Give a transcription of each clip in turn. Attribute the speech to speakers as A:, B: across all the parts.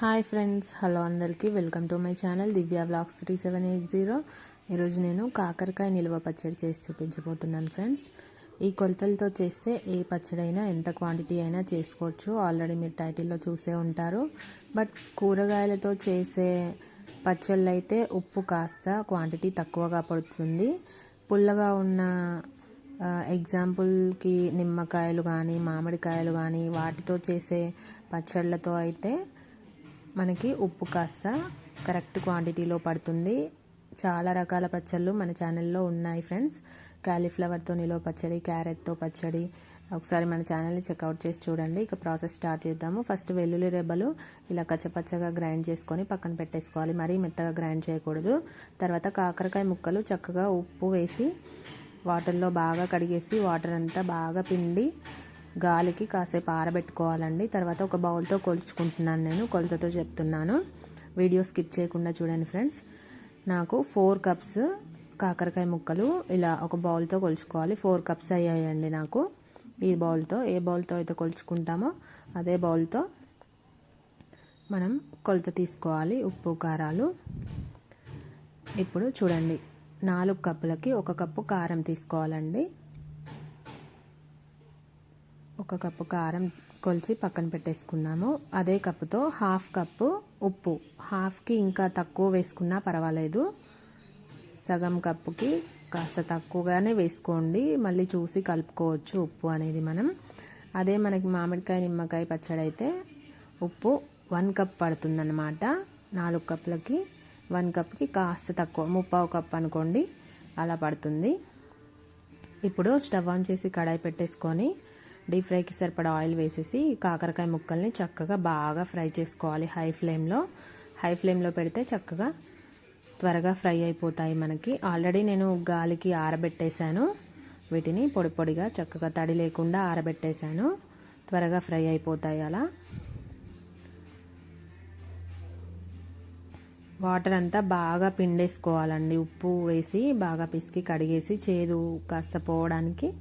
A: Hi friends hello అందరికీ welcome to my channel Divya blogs three seven eight zero. ఈరోజు నేను కాకరకాయ నిల్వ పచ్చడి చేసి చూపించబోతున్నాను ఫ్రెండ్స్. ఈ కొలతలతో చేస్తే ఏ పచ్చడి అయినా ఎంత క్వాంటిటీ అయినా చేసుకోవచ్చు. ఆల్రెడీ మీరు టైటిల్లో చూసే ఉంటారు. బట్ కూరగాయలతో చేసే పచ్చళ్ళు అయితే ఉప్పు కాస్త క్వాంటిటీ తక్కువగా పడుతుంది. పుల్లగా ఉన్న ఎగ్జాంపుల్కి నిమ్మకాయలు కానీ మామిడికాయలు కానీ వాటితో చేసే పచ్చళ్ళతో అయితే మనకి ఉప్పు కాస్త కరెక్ట్ క్వాంటిటీలో పడుతుంది. చాలా రకాల పచ్చళ్ళు మన ఛానల్లో ఉన్నాయి ఫ్రెండ్స్. క్యాలీఫ్లవర్తో నిలో పచ్చడి క్యారెట్తో పచ్చడి. ఒకసారి మన ఛానల్ని చెక్అవుట్ చేసి చూడండి. ఇక ప్రాసెస్ స్టార్ట్ చేద్దాము. ఫస్ట్ వెల్లుల్లి రెబ్బలు ఇలా కచ్చపచ్చగా గ్రైండ్ చేసుకొని పక్కన పెట్టేసుకోవాలి. మరీ మెత్తగా గ్రైండ్ చేయకూడదు. తర్వాత కాకరకాయ ముక్కలు చక్కగా ఉప్పు వేసి వాటర్లో బాగా కడిగేసి వాటర్ అంతా బాగా పిండి గాలికి కాసేపు ఆరబెట్టుకోవాలండి. తర్వాత ఒక బౌల్తో కొలుచుకుంటున్నాను నేను. కొలతతో చెప్తున్నాను. వీడియో స్కిప్ చేయకుండా చూడండి ఫ్రెండ్స్. నాకు ఫోర్ కప్స్ కాకరకాయ ముక్కలు ఇలా ఒక బౌల్తో కొలుచుకోవాలి. ఫోర్ కప్స్ అయ్యాయండి నాకు. ఈ బౌల్తో ఏ బౌల్తో అయితే కొలుచుకుంటామో అదే బౌల్తో మనం కొలత తీసుకోవాలి. ఉప్పు కారాలు. ఇప్పుడు చూడండి నాలుగు కప్పులకి ఒక కప్పు కారం తీసుకోవాలండి. ఒక కప్పు కారం కొలిచి పక్కన పెట్టేసుకున్నాము. అదే కప్పుతో హాఫ్ కప్పు ఉప్పు. హాఫ్కి ఇంకా తక్కువ వేసుకున్నా పర్వాలేదు. సగం కప్పుకి కాస్త తక్కువగానే వేసుకోండి. మళ్ళీ చూసి కలుపుకోవచ్చు ఉప్పు అనేది మనం. అదే మనకి మామిడికాయ నిమ్మకాయ పచ్చడి అయితే ఉప్పు వన్ కప్ పడుతుందన్నమాట. నాలుగు కప్పులకి వన్ కప్కి కాస్త తక్కువ ముప్పావు కప్ అనుకోండి. అలా పడుతుంది. ఇప్పుడు స్టవ్ ఆన్ చేసి కడాయి పెట్టేసుకొని డీప్ ఫ్రైకి సరిపడా ఆయిల్ వేసేసి కాకరకాయ ముక్కల్ని చక్కగా బాగా ఫ్రై చేసుకోవాలి హై ఫ్లేమ్లో. హై ఫ్లేమ్లో పెడితే చక్కగా త్వరగా ఫ్రై అయిపోతాయి మనకి. ఆల్రెడీ నేను గాలికి ఆరబెట్టేశాను. వీటిని పొడి పొడిగా చక్కగా తడి లేకుండా ఆరబెట్టేశాను. త్వరగా ఫ్రై అయిపోతాయి అలా. వాటర్ అంతా బాగా పిండేసుకోవాలండి. ఉప్పు వేసి బాగా పిసికి కడిగేసి చేదు కాస్త పోవడానికి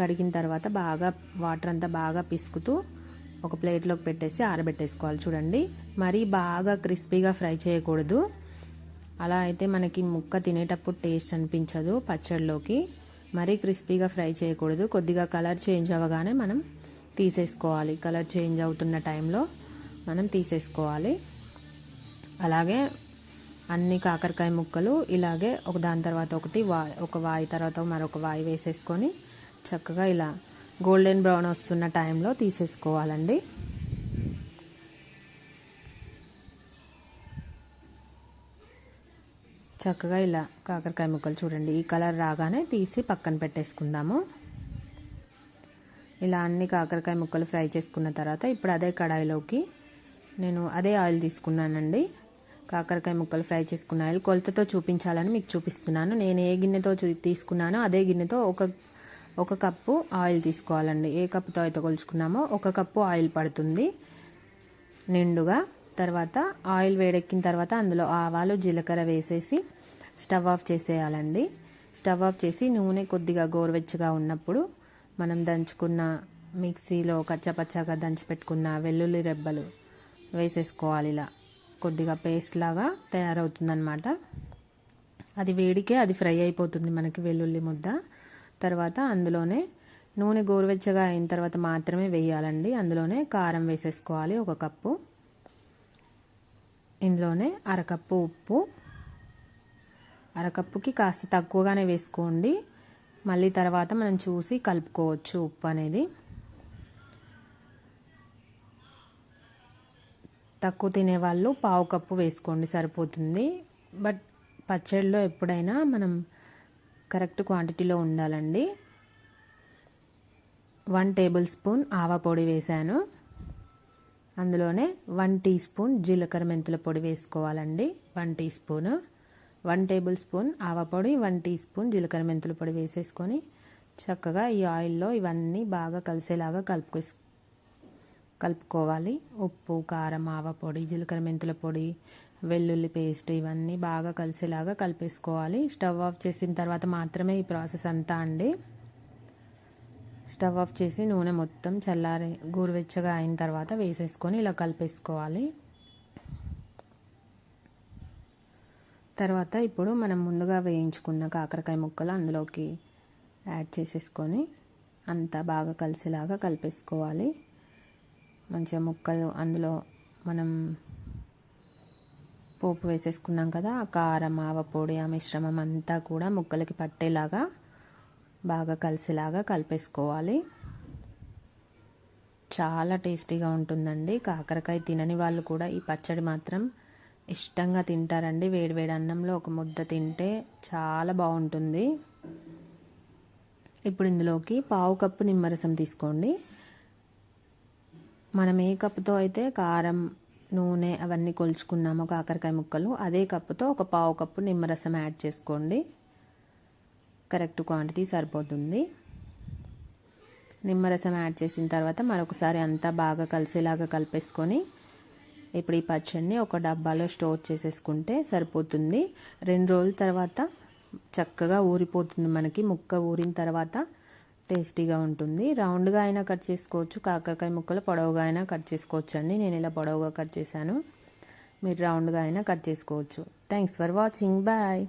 A: కడిగిన తర్వాత బాగా వాటర్ అంతా బాగా పిసుకుతూ ఒక ప్లేట్లోకి పెట్టేసి ఆరబెట్టేసుకోవాలి. చూడండి మరీ బాగా క్రిస్పీగా ఫ్రై చేయకూడదు. అలా అయితే మనకి ముక్క తినేటప్పుడు టేస్ట్ అనిపించదు పచ్చడిలోకి మరీ క్రిస్పీగా ఫ్రై చేయకూడదు. కొద్దిగా కలర్ చేంజ్ అవ్వగానే మనం తీసేసుకోవాలి. కలర్ చేంజ్ అవుతున్న టైంలో మనం తీసేసుకోవాలి. అలాగే అన్ని కాకరకాయ ముక్కలు ఇలాగే ఒక దాని తర్వాత ఒకటి వా ఒక వాయి తర్వాత మరొక వాయి వేసేసుకొని చక్కగా ఇలా గోల్డెన్ బ్రౌన్ వస్తున్న టైంలో తీసేసుకోవాలండి. చక్కగా ఇలా కాకరకాయ ముక్కలు చూడండి. ఈ కలర్ రాగానే తీసి పక్కన పెట్టేసుకుందాము. ఇలా అన్ని కాకరకాయ ముక్కలు ఫ్రై చేసుకున్న తర్వాత ఇప్పుడు అదే కడాయిలోకి నేను అదే ఆయిల్ తీసుకున్నానండి. కాకరకాయ ముక్కలు ఫ్రై చేసుకున్న ఆయిల్ కొలతతో చూపించాలని మీకు చూపిస్తున్నాను. నేను ఏ గిన్నెతో తీసుకున్నానో అదే గిన్నెతో ఒక ఒక కప్పు ఆయిల్ తీసుకోవాలండి. ఏ కప్పుతో అయితే కొలుచుకున్నామో ఒక కప్పు ఆయిల్ పడుతుంది. నిండుగా తర్వాత ఆయిల్ వేడెక్కిన తర్వాత అందులో ఆవాలు జీలకర్ర వేసేసి స్టవ్ ఆఫ్ చేసేయాలండి. స్టవ్ ఆఫ్ చేసి నూనె కొద్దిగా గోరువెచ్చగా ఉన్నప్పుడు మనం దంచుకున్న మిక్సీలో కచ్చపచ్చగా దంచి పెట్టుకున్న వెల్లుల్లి రెబ్బలు వేసేసుకోవాలి ఇలా. కొద్దిగా పేస్ట్ లాగా తయారవుతుందన్నమాట. అది వేడికే అది ఫ్రై అయిపోతుంది మనకి వెల్లుల్లి ముద్ద. తర్వాత అందులోనే నూనె గోరువెచ్చగా అయిన తర్వాత మాత్రమే వేయాలండి. అందులోనే కారం వేసేసుకోవాలి ఒక కప్పు. ఇందులోనే అరకప్పు ఉప్పు. అరకప్పుకి కాస్త తక్కువగానే వేసుకోండి. మళ్ళీ తర్వాత మనం చూసి కలుపుకోవచ్చు ఉప్పు అనేది. తక్కువ తినేవాళ్ళు పావు కప్పు వేసుకోండి సరిపోతుంది. బట్ పచ్చడిలో ఎప్పుడైనా మనం కరెక్ట్ క్వాంటిటీలో ఉండాలండి. వన్ టేబుల్ స్పూన్ ఆవ పొడి వేసాను అందులోనే వన్ టీ స్పూన్ జీలకర్ర మెంతుల పొడి వేసుకోవాలండి. One teaspoon. One tablespoon ఆవ పొడి వన్ టీ స్పూన్ జీలకర్ర మెంతుల పొడి వేసేసుకొని చక్కగా ఈ ఆయిల్లో ఇవన్నీ బాగా కలిసేలాగా కలుపుకు కలుపుకోవాలి. ఉప్పు కారం ఆవ పొడి జీలకర్ర మెంతుల పొడి వెల్లుల్లి పేస్ట్ ఇవన్నీ బాగా కలిసేలాగా కలిపేసుకోవాలి. స్టవ్ ఆఫ్ చేసిన తర్వాత మాత్రమే ఈ ప్రాసెస్ అంతా అండి. స్టవ్ ఆఫ్ చేసి నూనె మొత్తం చల్లారి గూరువెచ్చగా అయిన తర్వాత వేసేసుకొని ఇలా కలిపేసుకోవాలి. తర్వాత ఇప్పుడు మనం ముందుగా వేయించుకున్న కాకరకాయ ముక్కలు అందులోకి యాడ్ చేసేసుకొని అంతా బాగా కలిసేలాగా కలిపేసుకోవాలి. మంచిగా ముక్కలు అందులో మనం పోపు వేసేసుకున్నాం కదా ఆ కారం ఆవపొడి ఆ మిశ్రమం అంతా కూడా ముక్కలకి పట్టేలాగా బాగా కలిసేలాగా కలిపేసుకోవాలి. చాలా టేస్టీగా ఉంటుందండి. కాకరకాయ తినని వాళ్ళు కూడా ఈ పచ్చడి మాత్రం ఇష్టంగా తింటారండి. వేడివేడి అన్నంలో ఒక ముద్ద తింటే చాలా బాగుంటుంది. ఇప్పుడు ఇందులోకి పావు కప్పు నిమ్మరసం తీసుకోండి. మనం ఏ కప్పుతో అయితే కారం నూనె అవన్నీ కొలుచుకున్నామో కాకరకాయ ముక్కలు. అదే కప్పుతో ఒక పావు కప్పు నిమ్మరసం యాడ్ చేసుకోండి. కరెక్ట్ క్వాంటిటీ సరిపోతుంది. నిమ్మరసం యాడ్ చేసిన తర్వాత మరొకసారి అంతా బాగా కలిసేలాగా కలిపేసుకొని ఇప్పుడు ఈ పచ్చడిని ఒక డబ్బాలో స్టోర్ చేసేసుకుంటే సరిపోతుంది. రెండు రోజుల తర్వాత చక్కగా ఊరిపోతుంది మనకి. ముక్క ఊరిన తర్వాత టేస్టీగా ఉంటుంది. రౌండ్గా అయినా కట్ చేసుకోవచ్చు. కాకరకాయ ముక్కలు పొడవుగా అయినా కట్ చేసుకోవచ్చు అండి నేను ఇలా పొడవుగా కట్ చేశాను. మీరు రౌండ్గా అయినా కట్ చేసుకోవచ్చు. Thanks for watching. బాయ్.